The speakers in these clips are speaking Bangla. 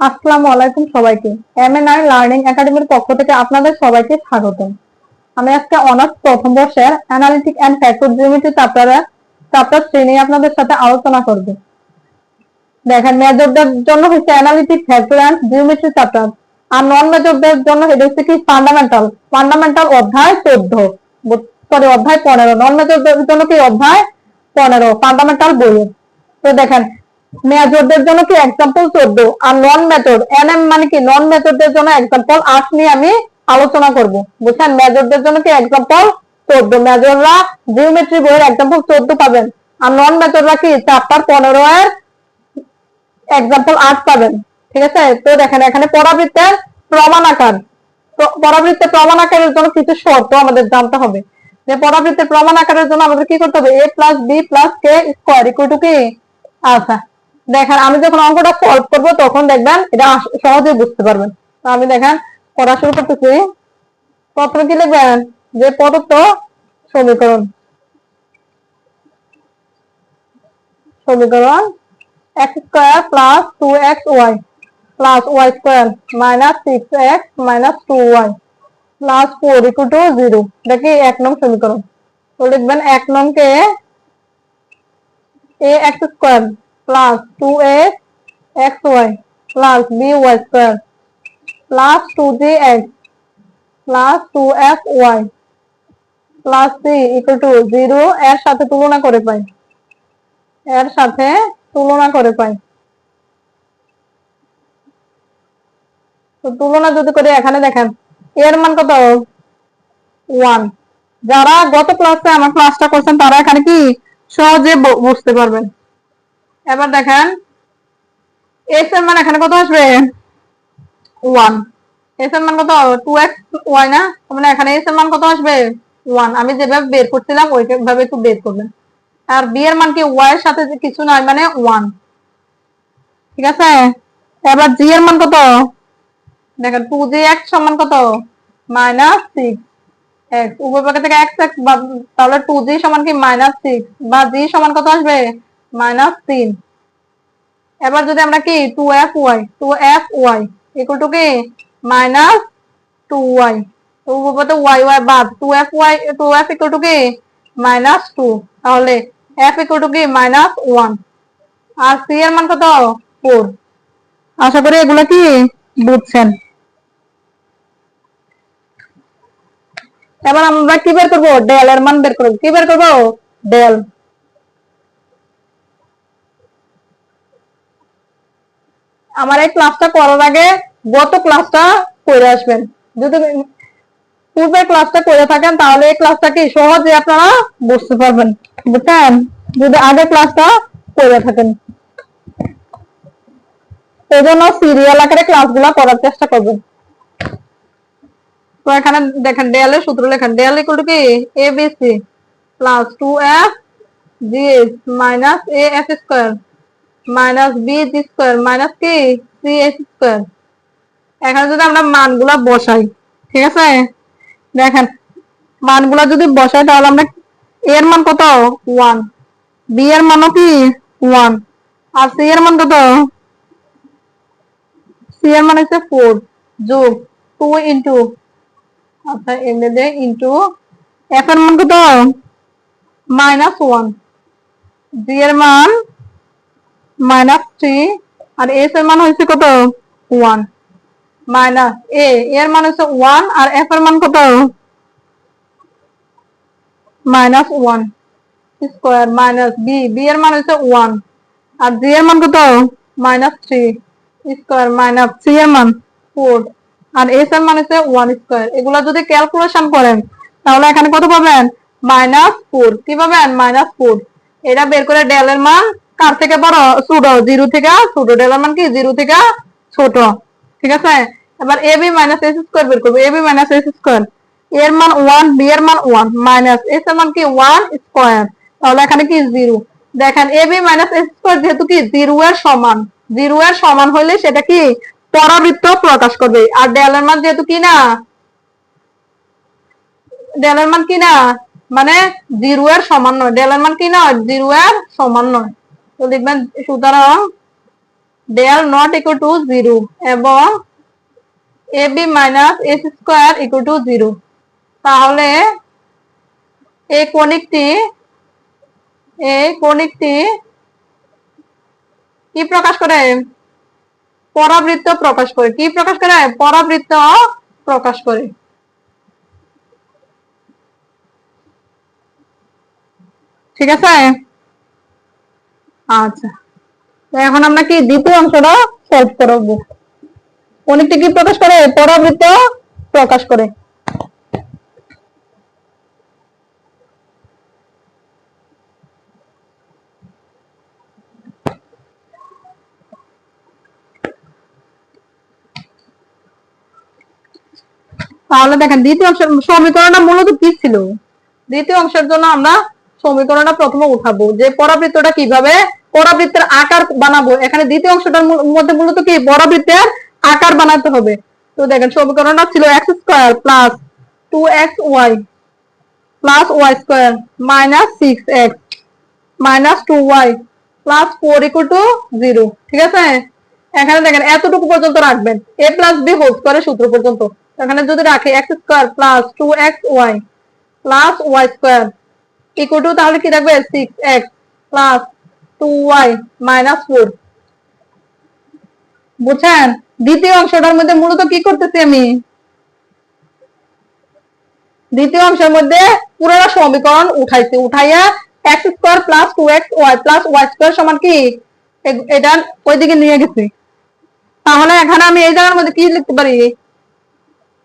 আসসালামু আলাইকুম সবাইকে। এমএনআই লার্নিং একাডেমির পক্ষ থেকে আপনাদের সবাইকে স্বাগতম। আমি আজকে অনার্স প্রথম বর্ষের অ্যানালিটিক এন্ড ফ্যাক্টর জিওমেট্রি চ্যাপ্টারে চ্যাপ্টার শ্রেণি আপনাদের সাথে আলোচনা করব। দেখেন, মেজরদের জন্য হচ্ছে analytic factor and geometry chapter R non মেজরদের জন্য এটা হচ্ছে কি ফান্ডামেন্টাল ফান্ডামেন্টাল অধ্যায় চোদ্দ। সরি অধ্যায় পনেরো। নন মেজরদের জন্য কি অধ্যায় পনেরো? ফান্ডামেন্টাল বইয়ের তো দেখেন মেজরদের জন্য কি এক্সাম্পল চোদ্দ? আর নন মেথড মানে কি? নন মেথডদের জন্য এক্সাম্পল আট নিয়ে আমি আলোচনা করব। বুঝছেন? মেজরদের জন্য কি এক্সাম্পল চোদ্দ? মেজররা জিওমেট্রি বইয়ের এক্সাম্পল চোদ্দ পাবেন। আর নন মেথডরা কি? পনেরো এর এক্সাম্পল আট পাবেন। ঠিক আছে? তো দেখেন, এখানে পরাবৃত্তের প্রমাণ আকার। প্র- পরাবৃত্তের প্রমাণ আকারের জন্য কিছু শর্ত আমাদের জানতে হবে। যে পরাবৃত্তের প্রমাণ আকারের জন্য আমাদের কি করতে হবে? A plus B plus K square equal কি? আচ্ছা দেখেন, আমি যখন অঙ্কটা সলভ করব, তখন দেখবেন এটা সহজেই বুঝতে পারবেন। আমি দেখেন পড়া শুরু করতেছি। প্রথমে কি লিখবেন? যে প্রদত্ত সমীকরণ। সমীকরণ x square plus two x y plus y square minus six x minus two y plus four equal to zero দেখি এক নং সমীকরণ? তো লিখবেন এক নংকে a x square plus 2a xy plus by square, plus 2gx plus 2fy plus c equal to 0 এর সাথে তুলনা করে পাই। এর সাথে তুলনা করে পাই। তো তুলনা যদি করি এখানে দেখেন, এর মান কত? ওয়ান যারা গত ক্লাসে আমার ক্লাসটা করছেন, তারা এখানে কি সহজে বুঝতে পারবেন। এবার দেখেন এস এর মান এখানে কত আসবে? ওয়ান এস এর মান কত? টু এক্স ওয়াই না? মানে এখানে এস এর মান কত আসবে? ওয়ান আমি যেভাবে বের করছিলাম, ওইভাবে একটু বের করবেন। আর বি এর মান কি ওয়াই এর সাথে কিছু নয় মানে ওয়ান ঠিক আছে? এবার জি এর মান কত? দেখেন টু জি এক্স সমান কত? মাইনাস সিক্স এক্স উভয় পক্ষ থেকে এক্স এক্স তাহলে টু জি সমান কি? মাইনাস সিক্স বা জি সমান কত আসবে? মাইনাস তিন এবার যদি আমরা কি two F Y two F Y equal to কি? মাইনাস টু ওয়াই উভয় ওয়াই ওয়াই বাদ। Two F Y two F equal to কি? মাইনাস টু তাহলে এফ ইকুয়াল টু কি? মাইনাস ওয়ান আর সি এর মান কত? ফোর আশা করি এগুলো কি বুঝছেন? এবার আমরা কি বের করব? ডেল এর মান বের করব। কি বের করব? ডেল আমার এই ক্লাসটা করার আগে গত ক্লাসটা করে আসবেন। যদি পূর্বের ক্লাসটা করে থাকেন, তাহলে এই ক্লাসটা কি সহজে আপনারা বুঝতে পারবেন। বুঝছেন? যদি আগে ক্লাসটা করে থাকেন। এই জন্য সিরিয়াল আকারে ক্লাসগুলো করার চেষ্টা করবেন। তো এখানে দেখেন ডেল সূত্র লেখেন ডেল ইকুয়াল টু কি? A B C plus two F G minus A F square minus B G square, minus কি? C S square. এখানে যদি আমরা মানগুলা বসাই, ঠিক আছে? দেখেন, মানগুলা যদি বসাই, তাহলে আমরা এর মান কত? ওয়ান। বি এর মানও কি? ওয়ান। আর সি এর মান কত? সি এর মান হচ্ছে ফোর। যোগ টু ইন্টু আচ্ছা এমনি দে ইন্টু এফ এর মান কত? Minus one. জি এর মান মাইনাস থ্রি আর এস এর মান হয়েছে কত? ওয়ান মাইনাস এ এর মান হচ্ছে ওয়ান আর এফ এর মান কত? Minus one square minus B B এর মান হচ্ছে ওয়ান আর জি এর মান কত? Minus three square minus C এর মান ফোর আর এস এর মান হচ্ছে ওয়ান স্কোয়ার এগুলো যদি ক্যালকুলেশন করেন, তাহলে এখানে কত পাবেন? মাইনাস ফোর কি পাবেন? মাইনাস ফোর এটা বের করে ডেল এর মান কার থেকে বড়? ছোট জিরো থেকে ছোট ডেল এর মান কি? জিরো থেকে ছোট। ঠিক আছে? এবার A B minus S square বের করব। A B minus S square এর মান ওয়ান বি এর মান ওয়ান মাইনাস এস এর মান কি? ওয়ান স্কোয়ার তাহলে এখানে কি? জিরো। দেখেন, A B minus S square যেহেতু কি? জিরো এর সমান। জিরো এর সমান হইলে সেটা কি? পরাবৃত্ত প্রকাশ করবে। আর ডেল এর মান যেহেতু কি না? ডেল এর মান কি না? মানে জিরো এর সমান নয়। ডেল এর মান কি না জিরো এর সমান নয়। তো দেখবেন সুতরাং they are not equal to zero এবং A B minus S square equal to zero তাহলে এই কণিকটি এই কণিকটি কি প্রকাশ করে? পরাবৃত্ত প্রকাশ করে। কি প্রকাশ করে? পরাবৃত্ত প্রকাশ করে। ঠিক আছে? আচ্ছা। এখন আমরা কি দ্বিতীয় অংশটা সলভ করব? অনেকটা কি প্রকাশ করে? পরাবৃত্ত প্রকাশ করে। তাহলে দেখেন, দ্বিতীয় অংশের সমীকরণটা মূলত কি ছিল? দ্বিতীয় অংশের জন্য আমরা সমীকরণটা প্রথমে উঠাবো যে পরাবৃত্তটা কীভাবে পরাবৃত্তের আকার বানাবো। এখানে দ্বিতীয় অংশটার মধ্যে মূলত কি? পরাবৃত্তের আকার বানাতে হবে। তো দেখেন, সমীকরণটা ছিল X square plus two X Y plus Y square minus six X minus two Y plus four equal to zero ঠিক আছে? এখানে দেখেন, এতটুকু পর্যন্ত রাখবেন। এ প্লাস বি হোল স্কোয়ারের সূত্র পর্যন্ত। এখানে যদি রাখি X square plus two X Y plus Y square equal to তাহলে কি থাকবে? Six X plus two Y minus বুঝছেন? দ্বিতীয় অংশটার মধ্যে মূলত কি করতেছি আমি? দ্বিতীয় অংশের মধ্যে পুরোটা সমীকরণ উঠাইছি। উঠাইয়া X square plus two X Y plus Y square সমান কি? এটা ওইদিকে নিয়ে গেছি। তাহলে এখানে আমি এই জায়গার মধ্যে কি লিখতে পারি?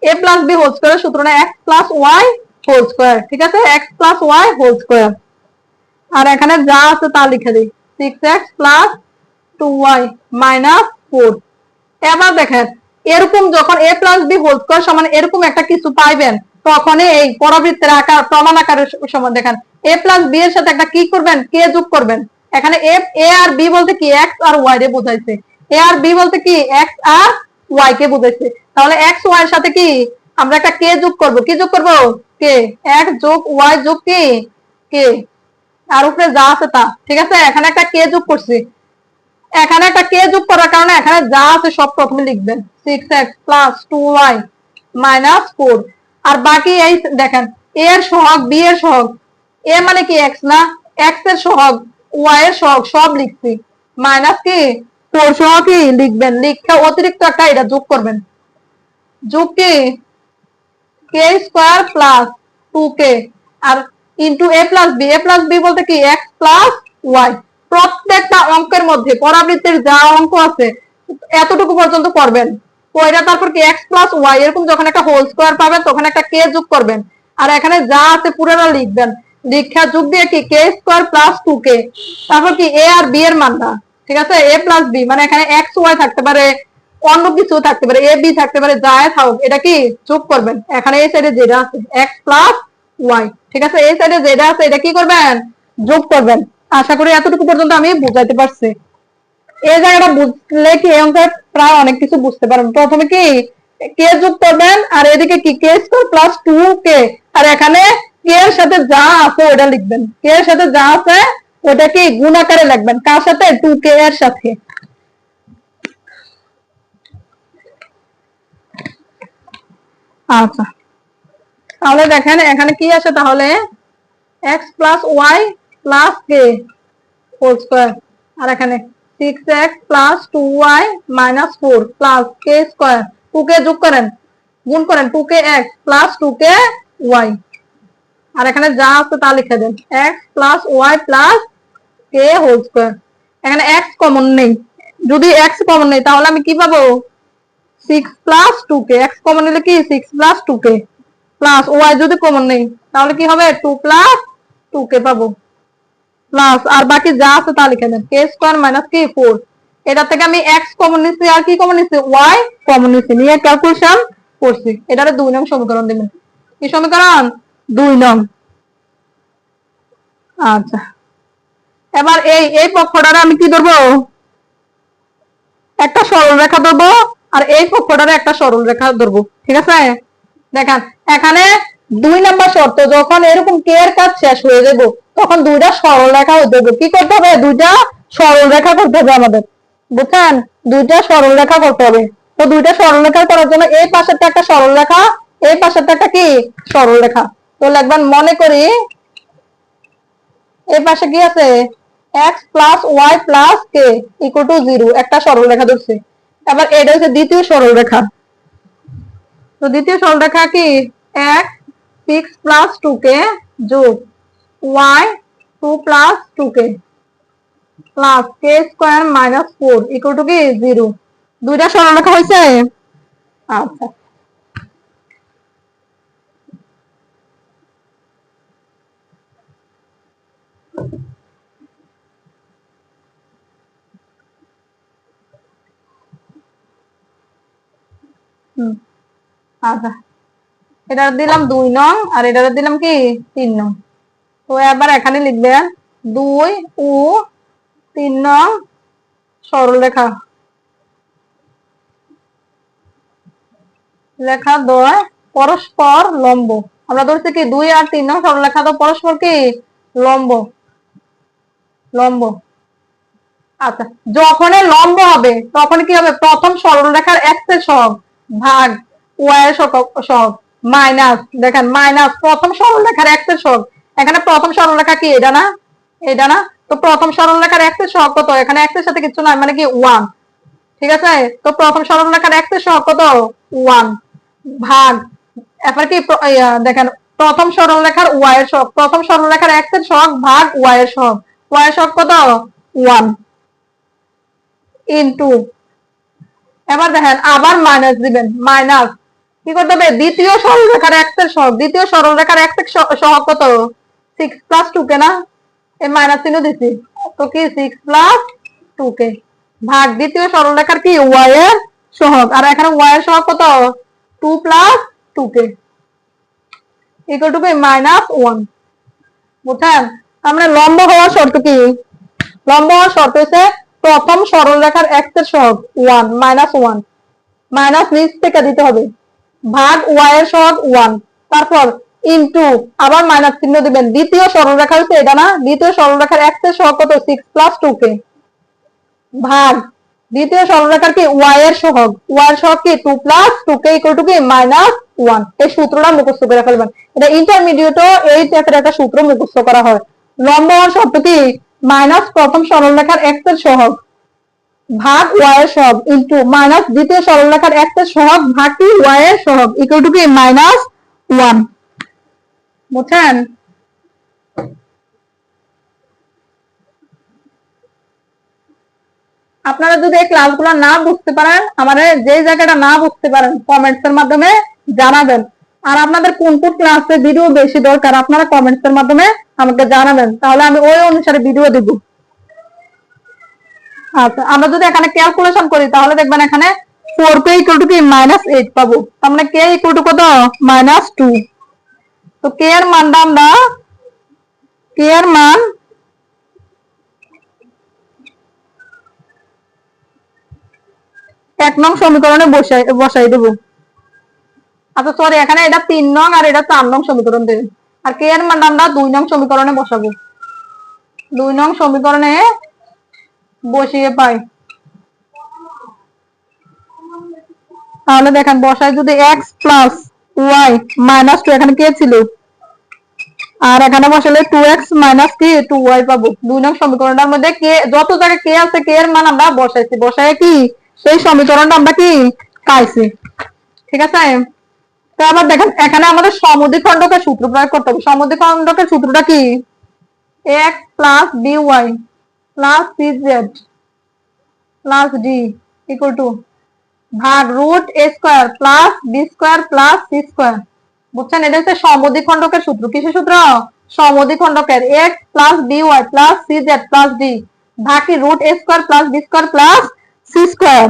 A plus B whole square সূত্র X plus Y whole square ঠিক আছে? X plus Y whole square আর এখানে যা আছে তা লিখে দিই। Six X plus two Y minus four এবার দেখেন, এরকম যখন A plus B whole square সমান এরকম একটা কিছু পাইবেন, তখন এই পরাবৃত্তের আকার প্রমাণ আকারের সমান দেখেন এ প্লাস বি এর সাথে একটা কি করবেন? কে যোগ করবেন। এখানে এ এ আর বি বলতে কি? এক্স আর ওয়াই রে বোঝাইছে। এ আর বি বলতে কি? এক্স আর ওয়াই কে বোঝাইছে। তাহলে এক্স ওয়াই এর সাথে কি? আমরা একটা কে যোগ করব। কি যোগ করব? কে এক্স যোগ ওয়াই যোগ কি কে আর উপরে যা আছে তা, ঠিক আছে? এখানে একটা কে যোগ করছি। এখানে একটা কে যোগ করার কারণে এখানে যা আছে সব প্রথমে লিখবেন। Six X plus two Y minus four আর বাকি এই দেখেন এ এর সহগ বি এর সহগ। এ মানে কি এক্স না? এক্সের সহগ ওয়াই এর সহগ, সব লিখছি। মাইনাস কি? ফোর সহ কি? লিখবেন। লিখে অতিরিক্ত একটা এটা যোগ করবেন। যোগ কি? K square plus two K R into A plus B A plus B বলতে কি? এক্স প্লাস ওয়াই প্রত্যেকটা অঙ্কের মধ্যে, পরাবৃত্তির যা অঙ্ক আছে, এতটুকু পর্যন্ত করবেন। ওইটা তারপর কি? এক্স প্লাস ওয়াই এরকম যখন একটা হোল স্কোয়ার পাবেন, তখন একটা কে যোগ করবেন। আর এখানে যা আছে পুরোটা লিখবেন। লিখা যোগ দিয়ে কি? K square plus two K তারপর কি? এ আর বি এর মানটা ঠিক আছে? এ প্লাস বি মানে এখানে এক্স ওয়াই থাকতে পারে, অন্য কিছু থাকতে পারে এ বি থাকতে পারে, যা থাকুক। এটা কি? যোগ করবেন। এখানে এই সাইডে যেটা আছে এক্স প্লাস ওয়াই ঠিক আছে? এই সাইডে যেটা আছে, এটা কি করবেন? যোগ করবেন। আশা করি এতটুকু পর্যন্ত আমি বুঝাইতে পারছি। এই জায়গাটা বুঝলে কি এই অঙ্কের প্রায় অনেক কিছু বুঝতে পারবেন। প্রথমে কি কে যোগ করবেন আর এদিকে কি K square plus two K আর এখানে কে এর সাথে যা আছে ওটা লিখবেন। কে এর সাথে যা আছে ওটা কি গুণ আকারে লিখবেন। কার সাথে? টু কে এর সাথে। আচ্ছা। তাহলে দেখেন, এখানে কি আছে তাহলে? X plus Y plus K whole square আর এখানে six X plus two Y minus four plus K square two K যোগ করেন, গুণ করেন two K X plus two K Y আর এখানে যা আছে তা লিখে দেন। X plus Y plus K whole square এখানে এক্স কমন নেই। যদি এক্স কমন নেই, তাহলে আমি কি পাবো? Six plus two K X common নিলে কি? Six plus two K plus Y যদি কমন নেই, তাহলে কি হবে? টু প্লাস টু কে পাবো। প্লাস আর বাকি যা আছে তা লিখে দেন। কে স্কোয়ার মাইনাস কি ফোর এটা থেকে আমি এক্স কমন নিচ্ছি আর কি কমন নিচ্ছি? ওয়াই কমন নিচ্ছি। নিয়ে ক্যালকুলেশন করছি। এটারে দুই নং সমীকরণ দিবেন কি সমীকরণ? দুই নং। আচ্ছা। এবার এই এই পক্ষটারে আমি কি ধরবো? একটা সরল রেখা ধরবো আর এই পক্ষটারে একটা সরল রেখা ধরবো। ঠিক আছে? দেখেন, এখানে দুই নাম্বার শর্ত, যখন এরকম কে এর কাজ শেষ হয়ে যাব, তখন দুইটা সরল রেখা হতে হবে কি করতে হবে? দুইটা সরল রেখা করতে হবে আমাদের। বুঝছেন? দুইটা সরল রেখা করতে হবে। তো দুইটা সরল রেখা করার জন্য এই পাশেরটা একটা সরলরেখা এই পাশেরটা একটা কি? সরল রেখা। তো লিখবেন মনে করি, এই পাশে কি আছে? X plus Y plus K equal to zero একটা সরল রেখা ধরছে। আবার এটা হচ্ছে দ্বিতীয় সরলরেখা তো দ্বিতীয় সরলরেখা কি? x six plus two K যোগ Y two plus two K plus K square minus four equal to কি? জিরো দুইটা সরলরেখা হয়েছে? আচ্ছা। হুম। আচ্ছা। এটা দিলাম দুই নং, আর এটা দিলাম কি? তিন নং। তো এবার এখানে লিখবেন দুই ও তিন নং সরলরেখা। লেখা দয় পরস্পর লম্ব। আমরা ধরছি কি, দুই আর তিন নং সরলরেখা, তো পরস্পর কি? লম্ব। লম্ব। আচ্ছা যখনই লম্ব হবে, তখন কি হবে? প্রথম সরলরেখার এক্সের সহগ ভাগ। ওয়াই এর সহগ মাইনাস, দেখেন, মাইনাস, প্রথম সরলরেখার এর সহগ এখানে প্রথম সরলরেখা কি? এটা না? এটা না? তো প্রথম সরলরেখার এর সহগ কত? এখানে এক্স সাথে কিছু নয় মানে কি? ওয়ান ঠিক আছে? তো প্রথম সরলরেখার এক্সের সহগ কত? ওয়ান ভাগ এবার কি? দেখেন, প্রথম সরলরেখার ওয়াই এর সহগ, প্রথম সরলরেখার এর সহগ ভাগ ওয়াই এর সহগ। ওয়াই এর সহগ কত? ওয়ান ইনটু এবার দেখেন, আবার মাইনাস দিবেন মাইনাস কি করতে হবে? দ্বিতীয় সরলরেখার এর সহগ দ্বিতীয় সরলরেখার সহ- সহগ কত? সিক্স প্লাস টু কে না? এই মাইনাস চিহ্ন দিছি তো কি? Six plus two K. ভাগ দ্বিতীয় সরলরেখার কি? ওয়াই এর সহগ। আর এখানে ওয়াই এর সহগ কত? Two plus two K. Equal to minus one বুঝছেন? আমরা লম্ব হওয়ার শর্ত কি? লম্ব হওয়ার শর্ত হচ্ছে প্রথম সরলরেখার এক্সের সহগ ওয়ান মাইনাস ওয়ান মাইনাস নিচ থেকে দিতে হবে। ভাগ ওয়াই এর সহগ ওয়ান তারপর ইনটু আবার মাইনাস চিহ্ন দিবেন। দ্বিতীয় সরলরেখা হচ্ছে এটা না? দ্বিতীয় সরলরেখার এক্সের সহগ কত? সিক্স প্লাস টু কে ভাগ। দ্বিতীয় সরলরেখার কি? ওয়াই এর সহগ। ওয়াই এর সহগ কি? Two plus two K equal to কি? মাইনাস ওয়ান এই সূত্রটা মুখস্থ করে ফেলবেন। এটা ইন্টারমিডিয়েটও এই টাইপের একটা সূত্র মুখস্থ করা হয়। লম্ব হওয়ার শর্ত কি? মাইনাস প্রথম সরলরেখার এক্সের সহগ। ভাগ ওয়াই এর সহগ ইনটু মাইনাস দ্বিতীয় সরলরেখার এর সহগ ভাগ কি ওয়াই সহগ ইকুয়াল টু কি? মাইনাস ওয়ান বুঝছেন? আপনারা যদি এই ক্লাসগুলো না বুঝতে পারেন, আমাদের যে জায়গাটা না বুঝতে পারেন কমেন্টস এর মাধ্যমে জানাবেন। আর আপনাদের কোন কোন ক্লাসে ভিডিও বেশি দরকার, আপনারা কমেন্টস এর মাধ্যমে আমাকে জানাবেন। তাহলে আমি ওই অনুসারে ভিডিও দিব। আচ্ছা আমরা যদি এখানে ক্যালকুলেশন করি, তাহলে দেখবেন এখানে কে ইকুয়াল টু কি? পাবো। তার মানে ইকুয়াল টু কত? তো এর মানটা আমরা এর মান এক নং সমীকরণে বসাই বসাই দেবো। আচ্ছা সরি এখানে এটা তিন নং আর এটা চার নং সমীকরণ দেবে। আর কে এর মানটা আমরা দুই নং সমীকরণে বসাবো। দুই নং সমীকরণে বসিয়ে পাই। তাহলে দেখেন, বসায় যদি X plus Y minus two এখানে কে ছিল? আর এখানে বসালে টু এক্স মাইনাস কি? টু ওয়াই পাবো। দুই নং সমীকরণটার মধ্যে কে, যত জায়গায় কে আছে, কে এর মান আমরা বসাইছি। বসায় কি? সেই সমীকরণটা আমরা কি? পাইছি। ঠিক আছে? তো আবার দেখেন, এখানে আমাদের সমদ্বিখণ্ডকের সূত্র প্রয়োগ করতে হবে। সমদ্বিখণ্ডকের সূত্রটা কি? X plus B Y plus C Z plus D equal ভাগ root A square plus B square plus C square বুঝছেন? এটা হচ্ছে সমদ্বিখণ্ডকের সূত্র। কিসের সূত্র? সমদ্বিখণ্ডকের। X plus B Y plus C Z plus D ভাগি root A square plus B square plus C square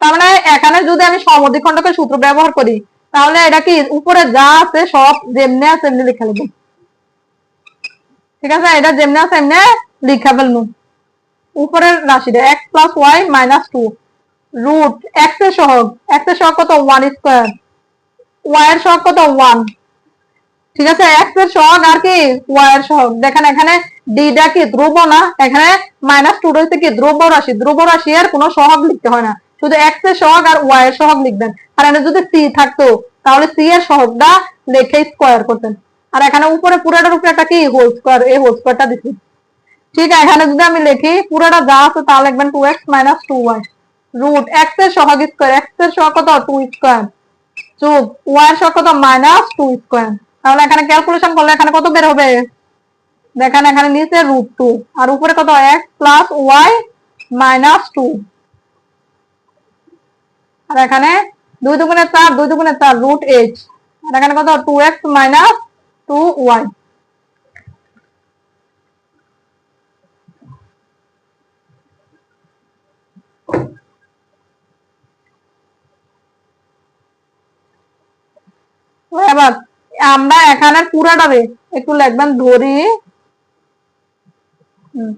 তার মানে এখানে যদি আমি সমদ্বিখণ্ডকের সূত্র ব্যবহার করি, তাহলে এটা কি? উপরে যা আছে সব যেমনি আছে এমনি লিখে লিখব ঠিক আছে? এটা যেমনি আছে এমনি লিখা ফেলব। উপরের রাশিটা X plus Y minus two root এক্সের সহগ এক্সের সহগ কত? ওয়ান স্কোয়ার ওয়াই এর সহগ কত? ওয়ান ঠিক আছে? এক্সের সহগ আর কি? ওয়াই এর সহগ। দেখেন এখানে ডিটা কি ধ্রুব না? এখানে মাইনাস টু রয়েছে কি? ধ্রুব রাশি। ধ্রুব রাশি এর কোনো সহগ লিখতে হয় না। শুধু এক্সের সহগ আর ওয়াই এর সহগ লিখবেন। আর এখানে যদি সি থাকতো, তাহলে সি এর সহগটা লেখে স্কোয়ার করতেন। আর এখানে উপরে পুরাটার উপরে একটা কি? হোল স্কোয়ার এই হোল স্কোয়ারটা দিচ্ছি। ঠিক আছে, এখানে যদি আমি লিখি, পুরোটা যা আছে তা লিখবেন two X minus two Y root এক্সের সহগ স্কোয়ার এক্সের সহগ কত? টু স্কোয়ার যোগ ওয়াই এর সহগ কত? মাইনাস টু স্কোয়ার তাহলে এখানে ক্যালকুলেশন করলে এখানে কত বের হবে? দেখেন এখানে নিচে রুট টু আর উপরে কত? X plus Y minus two আর এখানে দুই দুগুণে চার, দুই দুগুণে চার রুট এইট আর এখানে কত? Two X minus two Y এবার আমরা এখানে পুরাটাবে একটু লিখবেন ধরি। হুম।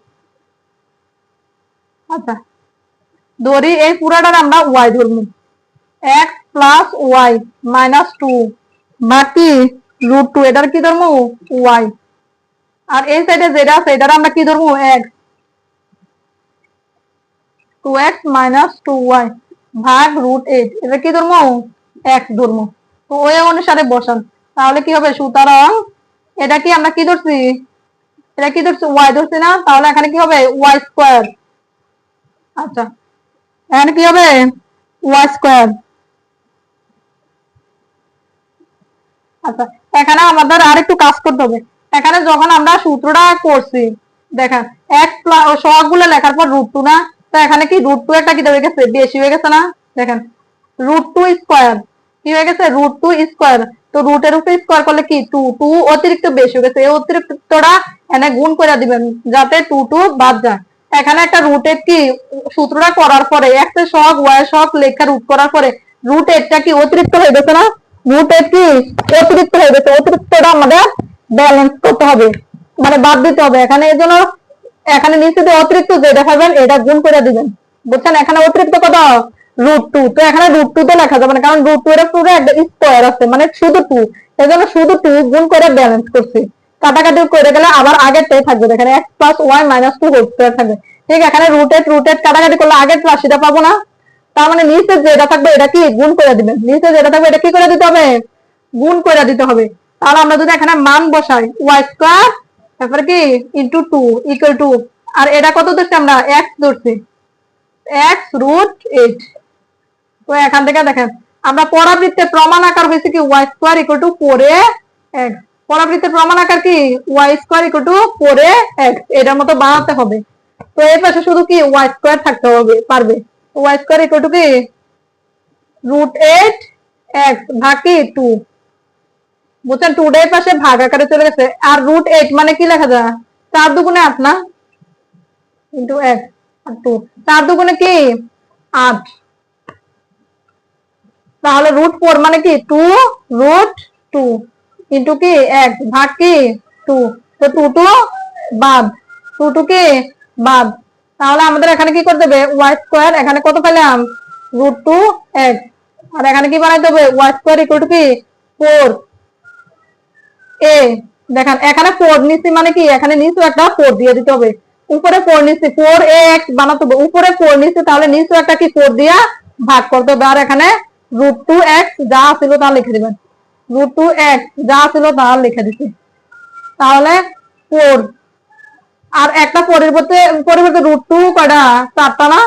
আচ্ছা। ধরি, এই পুরাটার আমরা ওয়াই ধরবো। X plus Y minus two বাকি রুট টু এটার কি ধরবো? ওয়াই আর এই সাইডে যেটা আছে এটার আমরা কি ধরবো? X two X minus two Y ভাগ রুট এইট এটা কি ধরবো? এক্স ধরবো। তো ওই অনুসারে বসান। তাহলে কি হবে, সুতরাং এটা কি আমরা কি ধরছি? এটা কি ধরছি? ওয়াই ধরছি না? তাহলে এখানে কি হবে? ওয়াই স্কোয়ার আচ্ছা এখানে কি হবে? ওয়াই স্কোয়ার আচ্ছা এখানে আমাদের আর একটু কাজ করতে হবে। এখানে যখন আমরা সূত্রটা করছি, দেখেন, এক সহগগুলো লেখার পর রুট টু না? তো এখানে কি রুট টু একটা কি হয়ে গেছে? বেশি হয়ে গেছে না? দেখেন রুট টু স্কোয়ার কি হয়ে গেছে? রুট টু স্কোয়ার তো রুটের উপরে স্কোয়ার করলে কি? টু টু অতিরিক্ত বেশি হয়ে গেছে। এই অতিরিক্তটা এখানে গুণ করে দিবেন যাতে টু টু বাদ যায়। এখানে একটা রুটের কি সূত্রটা করার পরে একটা ওয়াই লেখা রুট করার পরে কি অতিরিক্ত হয়ে গেছে না? কি অতিরিক্ত হয়ে গেছে? অতিরিক্তটা আমাদের ব্যালেন্স করতে হবে। মানে বাদ দিতে হবে। এখানে এই জন্য এখানে নিচে অতিরিক্ত যেটা পাবেন এটা গুণ করে দিবেন। বুঝছেন? এখানে অতিরিক্ত কত? রুট টু তো এখানে রুট টু তো লেখা যাবে না, কারণ রুট টু এর পুরো একটা স্কোয়ার আছে মানে শুধু টু এই জন্য শুধু টু গুণ করে ব্যালেন্স করছি। কাটাকাটি করে গেলে আবার আগেরটাই থাকবে এখানে X plus Y minus two whole square থাকবে। ঠিক, এখানে রুটেড রুটেড কাটাকাটি করলে আগের রাশিটা পাবো না। তার মানে নিচে যেটা থাকবে এটা কি? গুণ করে দিবেন। নিচে যেটা থাকবে এটা কি করে দিতে হবে? গুণ করে দিতে হবে। তাহলে আমরা যদি এখানে মান বসাই ওয়াই স্কোয়ার তারপরে কি? ইন্টু টু ইকুয়াল টু আর এটা কত ধরছি আমরা? এক্স ধরছি। এক্স রুট এইট তো এখান থেকে দেখেন, আমরা পরাবৃত্তের প্রমাণ আকার হয়েছে কি? Y square equal to four X পরাবৃত্তের প্রমাণ আকার কি? Y square equal to four X এটার মতো বানাতে হবে। তো এর পাশে শুধু কি? ওয়াই স্কোয়ার থাকতে হবে, পারবে। ওয়াই স্কোয়ার ইকুয়াল টু কি? রুট এইট এক্স ভাগ কি? টু বুঝছেন? টু ডে পাশে ভাগ আকারে চলে গেছে। আর রুট এইট মানে কি লেখা যায়? চার দুগুণে আট না? ইন্টু এক্স আর টু চার দুগুণে কি? আট। তাহলে রুট ফোর মানে কি? টু রুট টু ইন্টু কি? এক ভাগ কি? টু তো টু টু বাদ। টু টু কি? বাদ। তাহলে আমাদের এখানে কি করতে হবে? ওয়াই স্কোয়ার এখানে কত পেলাম? রুট টু এক। আর এখানে কি বানাইতে হবে? ওয়াই স্কোয়ার ইকুয়াল টু কি? ফোর এ, দেখেন, এখানে ফোর নিচ্ছি মানে কি? এখানে নিচে একটা ফোর দিয়ে দিতে হবে। উপরে ফোর নিচ্ছি ফোর এ এক্স বানাতে হবে। উপরে ফোর নিচ্ছি, তাহলে নিচে একটা কি? ফোর দিয়া ভাগ করতে হবে। আর এখানে রুট টু এক্স যা ছিল তা লিখে দিবেন। রুট টু এক্স যা ছিল তা লিখে দিচ্ছি তাহলে ফোর আর একটা পরিবর্তে পরিবর্তে রুট টু কয়টা? চারটা না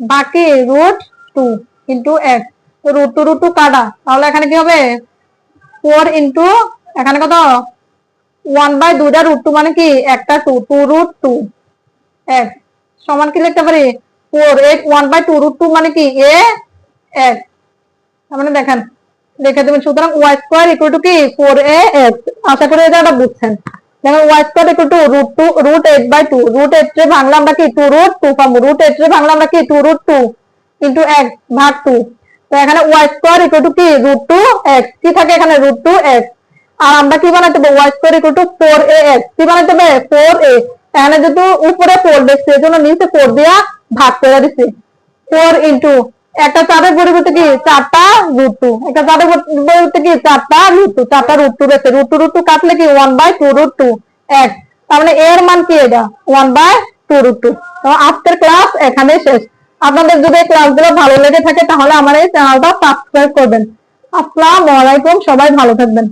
বাকি root two into X root two root two কাটা। তাহলে এখানে কি হবে? ফোর ইন্টু এখানে কত? ওয়ান বাই দুইটা রুট টু মানে কি? একটা two two root two X সমান কি লিখতে পারি? Four eight one by two root two মানে কি? এ এক্স মানে দেখেন, লিখে দেবেন, সুতরাং ওয়াই স্কোয়ার ইকুয়াল টু কি? ফোর এ এক্স আশা করি এটা বুঝছেন। দেখেন Y square equal two root two root eight by two root eight রে ভাঙলে আমরা কি? টু রুট টু পাবো। রুট এইট রে ভাঙলে আমরা কি? Two root two into X ভাগ টু তো এখানে ওয়াই স্কোয়ার ইকুয়াল টু কি? রুট টু এক্স কি থাকে এখানে? রুট টু এক্স আর আমরা কি বানাতে হবে Y square equal to four A X কি বানাতে হবে? ফোর এ এখানে যেহেতু উপরে ফোর দেখছি, এই নিচে ফোর দিয়া ভাগ করে দিচ্ছি ফোর ইন্টু একটা চারের পরিবর্তে কি চারটা রুট টু একটা চারের পরিবর্তে কি চারটা রুট টু চারটা রুট টু রয়েছে রুট টু রুট টু কাটলে কি one by two root two এক। তার মানে এর মান কি এটা? One by two root two আজকের ক্লাস এখানে শেষ। আপনাদের যদি এই ক্লাসগুলো ভালো লেগে থাকে তাহলে আমার এই চ্যানেলটা সাবস্ক্রাইব করবেন। আসসালামু আলাইকুম, সবাই ভালো থাকবেন।